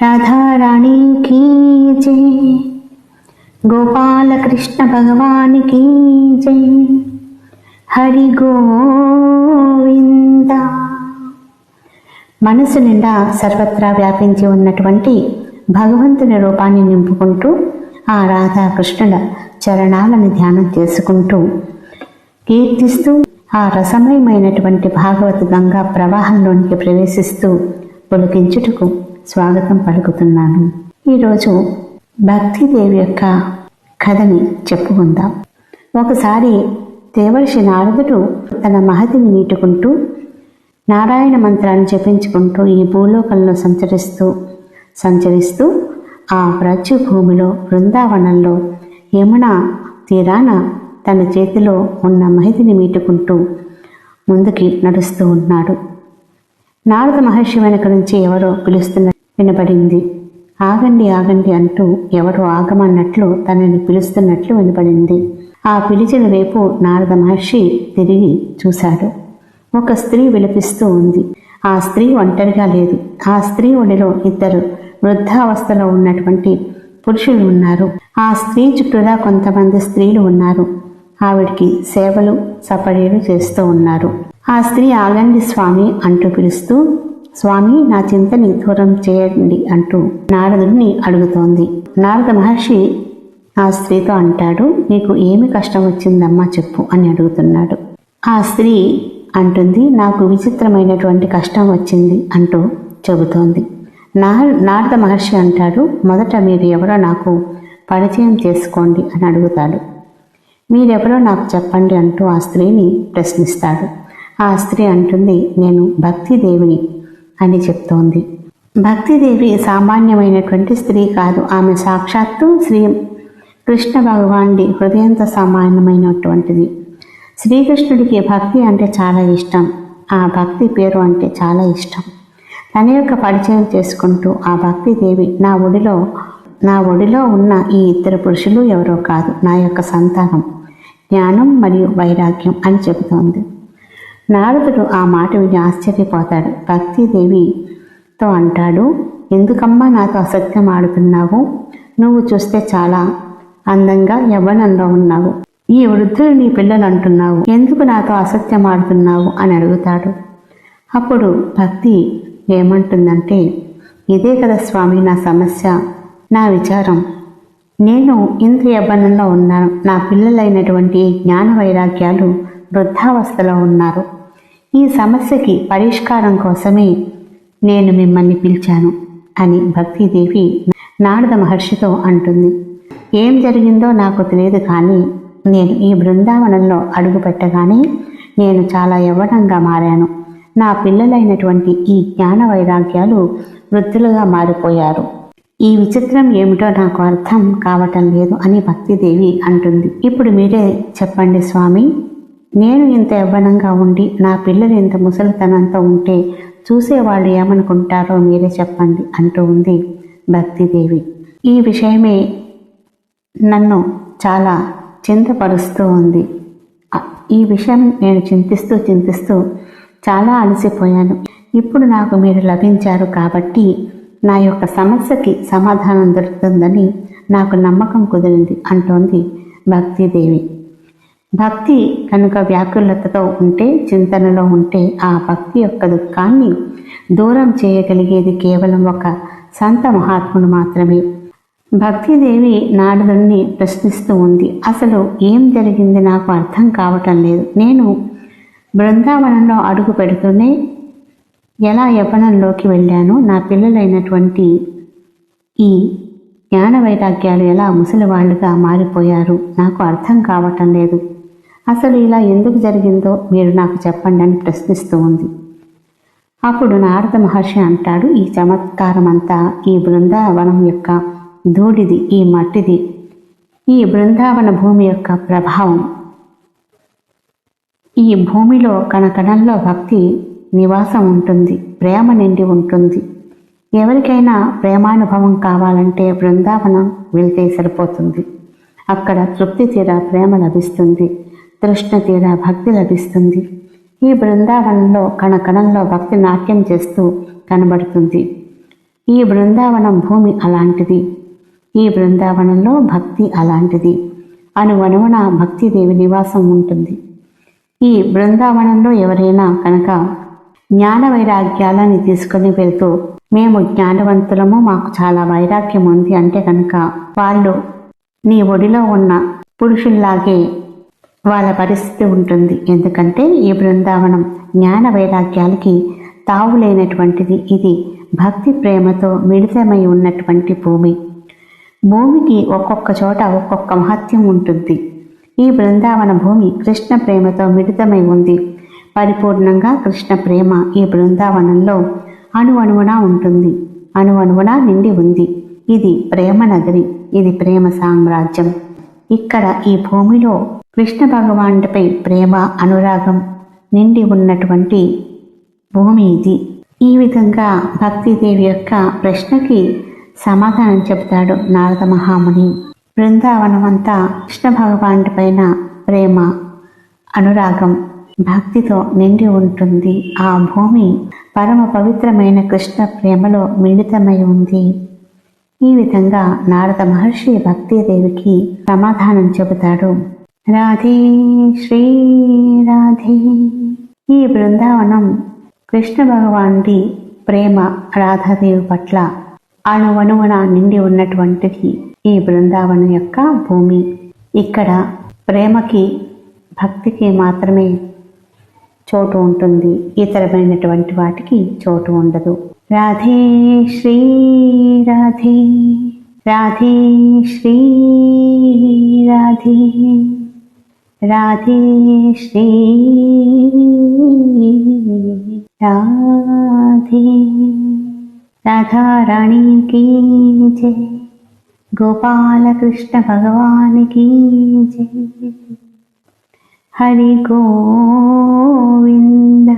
Radharani key జై గోపాలకృష్ణ భగవాన్ key జై హరి గోవింద మనసు నిండా సర్వత్రా వ్యాపించి ఉన్నటువంటి భగవంతుని రూపాన్ని నింపుకుంటూ ఆ రాధాకృష్ణుల చరణాలను ధ్యానం చేసుకుంటూ కీర్తిస్తూ ఆ రసమయమైనటువంటి భాగవత గంగా ప్రవాహంలోనికి ప్రవేశిస్తూ పొలికించుటకు స్వాగతం పలుకుతున్నాను. ఈరోజు భక్తిదేవి యొక్క కథని చెప్పుకుందాం. ఒకసారి దేవర్షి నారదుడు తన మహతిని నీటుకుంటూ నారాయణ మంత్రాన్ని జపించుకుంటూ ఈ భూలోకంలో సంచరిస్తూ సంచరిస్తూ ఆ ప్రజు భూమిలో బృందావనంలో యమున తీరాన తన చేతిలో ఉన్న మహితిని మీటుకుంటూ ముందుకి నడుస్తూ ఉన్నాడు. నారద మహర్షి వెనక నుంచి ఎవరో పిలుస్తున్న వినపడింది. ఆగండి ఆగండి అంటూ ఎవరో ఆగమన్నట్లు తనని పిలుస్తున్నట్లు వినపడింది. ఆ పిలిచిన వైపు నారద మహర్షి తిరిగి చూశాడు. ఒక స్త్రీ విలపిస్తూ ఉంది. ఆ స్త్రీ ఒంటరిగా లేదు. ఆ స్త్రీ ఒడిలో ఇద్దరు వృద్ధావస్థలో ఉన్నటువంటి పురుషులు ఉన్నారు. ఆ స్త్రీ చుట్టూరా కొంతమంది స్త్రీలు ఉన్నారు. ఆవిడికి సేవలు సపర్యలు చేస్తూ ఉన్నారు. ఆ స్త్రీ ఆగండి స్వామి అంటూ పిలుస్తూ స్వామి నా చింతని దూరం చేయండి అంటూ నారదుడిని అడుగుతోంది. నారద మహర్షి ఆ స్త్రీతో అంటాడు నీకు ఏమి కష్టం వచ్చిందమ్మా చెప్పు అని అడుగుతున్నాడు. ఆ స్త్రీ అంటుంది నాకు విచిత్రమైనటువంటి కష్టం వచ్చింది అంటూ చెబుతోంది. నా నారద మహర్షి అంటాడు మొదట మీరు ఎవరో నాకు పరిచయం చేసుకోండి అని అడుగుతాడు. మీరెవరో నాకు చెప్పండి అంటూ ఆ స్త్రీని ప్రశ్నిస్తాడు. ఆ స్త్రీ అంటుంది. నేను భక్తిదేవిని అని చెప్తోంది. భక్తిదేవి సామాన్యమైనటువంటి స్త్రీ కాదు. ఆమె సాక్షాత్తు శ్రీ కృష్ణ భగవానుడి హృదయంతో సమానమైనటువంటిది శ్రీకృష్ణుడికి భక్తి అంటే చాలా ఇష్టం. ఆ భక్తి పేరు అంటే చాలా ఇష్టం. తన యొక్క పరిచయం చేసుకుంటూ ఆ భక్తిదేవి నా ఒడిలో నా ఒడిలో ఉన్న ఈ ఇద్దరు పురుషులు ఎవరో కాదు. నా యొక్క సంతానం జ్ఞానం మరియు వైరాగ్యం అని చెబుతోంది. నారదుడు ఆ మాట విని ఆశ్చర్యపోతాడు. భక్తిదేవితో అంటాడు ఎందుకమ్మా నాతో అసత్యం ఆడుతున్నావు? నువ్వు చూస్తే చాలా అందంగా యవ్వనంలో ఉన్నావు. ఈ వృద్ధులు నీ పిల్లలు అంటున్నావు. ఎందుకు నాతో అసత్యం ఆడుతున్నావు? అని అడుగుతాడు. అప్పుడు భక్తి ఏమంటుందంటే ఇదే కదా స్వామి నా సమస్య నా విచారం. నేను ఇంత యవ్వనంలో ఉన్నాను. నా పిల్లలైనటువంటి జ్ఞాన వైరాగ్యాలు వృద్ధావస్థలో ఉన్నారు. ఈ సమస్యకి పరిష్కారం కోసమే నేను మిమ్మల్ని పిలిచాను అని భక్తిదేవి నారద మహర్షితో అంటుంది. ఏం జరిగిందో నాకు తెలియదు కానీ నేను ఈ బృందావనంలో అడుగు పెట్టగానే నేను చాలా యవ్వనంగా మారాను. నా పిల్లలైనటువంటి ఈ జ్ఞాన వైరాగ్యాలు వృద్ధులుగా మారిపోయారు. ఈ విచిత్రం ఏమిటో నాకు అర్థం కావటం లేదు అని భక్తిదేవి అంటుంది. ఇప్పుడు మీరే చెప్పండి స్వామి. నేను ఇంత యవ్వనంగా ఉండి నా పిల్లలు ఇంత ముసలితనంతో ఉంటే చూసేవాళ్ళు ఏమనుకుంటారో మీరే చెప్పండి అంటూ ఉంది భక్తిదేవి. ఈ విషయమే నన్ను చాలా చింతపరుస్తూ ఉంది. ఈ విషయం నేను చింతిస్తూ చింతిస్తూ చాలా అలసిపోయాను. ఇప్పుడు నాకు మీరు లభించారు కాబట్టి నా యొక్క సమస్యకి సమాధానం దొరుకుతుందని నాకు నమ్మకం కుదిరింది అంటోంది భక్తిదేవి. భక్తి కనుక వ్యాకులతతో ఉంటే చింతనలో ఉంటే ఆ భక్తి యొక్క దుఃఖాన్ని దూరం చేయగలిగేది కేవలం ఒక సంత మహాత్ముడు మాత్రమే. భక్తిదేవి నాడుని ప్రశ్నిస్తూ ఉంది. అసలు ఏం జరిగింది? నాకు అర్థం కావటం లేదు. నేను బృందావనంలో అడుగు పెడుతూనే ఎలా యపనంలోకి వెళ్ళాను? నా పిల్లలైనటువంటి ఈ జ్ఞాన వైరాగ్యాలు ఎలా ముసలివాళ్ళుగా మారిపోయారు? నాకు అర్థం కావటం లేదు. అసలు ఇలా ఎందుకు జరిగిందో మీరు నాకు చెప్పండి అని ప్రశ్నిస్తూ ఉంది. అప్పుడు నారద మహర్షి అంటాడు ఈ చమత్కారం అంతా ఈ బృందావనం యొక్క ధూళిది ఈ మట్టిది ఈ బృందావన భూమి యొక్క ప్రభావం. ఈ భూమిలో కణకణంలో భక్తి నివాసం ఉంటుంది ప్రేమ నిండి ఉంటుంది. ఎవరికైనా ప్రేమానుభవం కావాలంటే బృందావనం వెళ్తే సరిపోతుంది. అక్కడ తృప్తి తీరా ప్రేమ లభిస్తుంది. తృష్ణ తీరా భక్తి లభిస్తుంది. ఈ బృందావనంలో కణకణంలో భక్తి నాట్యం చేస్తూ కనబడుతుంది. ఈ బృందావనం భూమి అలాంటిది. ఈ బృందావనంలో భక్తి అలాంటిది. అనువనువున భక్తిదేవి నివాసం ఉంటుంది. ఈ బృందావనంలో ఎవరైనా కనుక జ్ఞాన వైరాగ్యాలని తీసుకుని వెళ్తూ మేము జ్ఞానవంతులము మాకు చాలా వైరాగ్యం ఉంది అంటే కనుక వాళ్ళు నీ ఒడిలో ఉన్న పురుషుల్లాగే వాళ్ళ పరిస్థితి ఉంటుంది. ఎందుకంటే ఈ బృందావనం జ్ఞాన వైరాగ్యాలకి తావులేనటువంటిది ఇది. భక్తి ప్రేమతో మిళితమై ఉన్నటువంటి భూమి. భూమికి ఒక్కొక్క చోట ఒక్కొక్క మహత్యం ఉంటుంది. ఈ బృందావన భూమి కృష్ణ ప్రేమతో మిళితమై ఉంది. పరిపూర్ణంగా కృష్ణ ప్రేమ ఈ బృందావనంలో అణువణువునా ఉంటుంది. అణువణువునా నిండి ఉంది. ఇది ప్రేమ నగరి. ఇది ప్రేమ సామ్రాజ్యం. ఇక్కడ ఈ భూమిలో కృష్ణ భగవానుడిపై ప్రేమ అనురాగం నిండి ఉన్నటువంటి భూమి ఇది. ఈ విధంగా భక్తిదేవి యొక్క ప్రశ్నకి సమాధానం చెబుతాడు నారద మహాముని. బృందావనమంతా కృష్ణ భగవానుడి పైన ప్రేమ అనురాగం భక్తితో నిండి ఉంటుంది. ఆ భూమి పరమ పవిత్రమైన కృష్ణ ప్రేమలో మిళితమై ఉంది. ఈ విధంగా నారద మహర్షి భక్తిదేవికి సమాధానం చెబుతాడు. రాధే శ్రీ రాధే. ఈ బృందావనం కృష్ణ భగవానుడి ప్రేమ రాధాదేవి పట్ల అణువణువున నిండి ఉన్నటువంటిది ఈ బృందావనం యొక్క భూమి. ఇక్కడ ప్రేమకి భక్తికి మాత్రమే చోటు ఉంటుంది. ఇతరమైనటువంటి వాటికి చోటు ఉండదు. రాధే శ్రీ రాధే. రాధే శ్రీ రాధే. राधे श्री राधे। राधाराणी की जय। गोपालकृष्ण भगवान् की जय। हरि हरिगोविन्द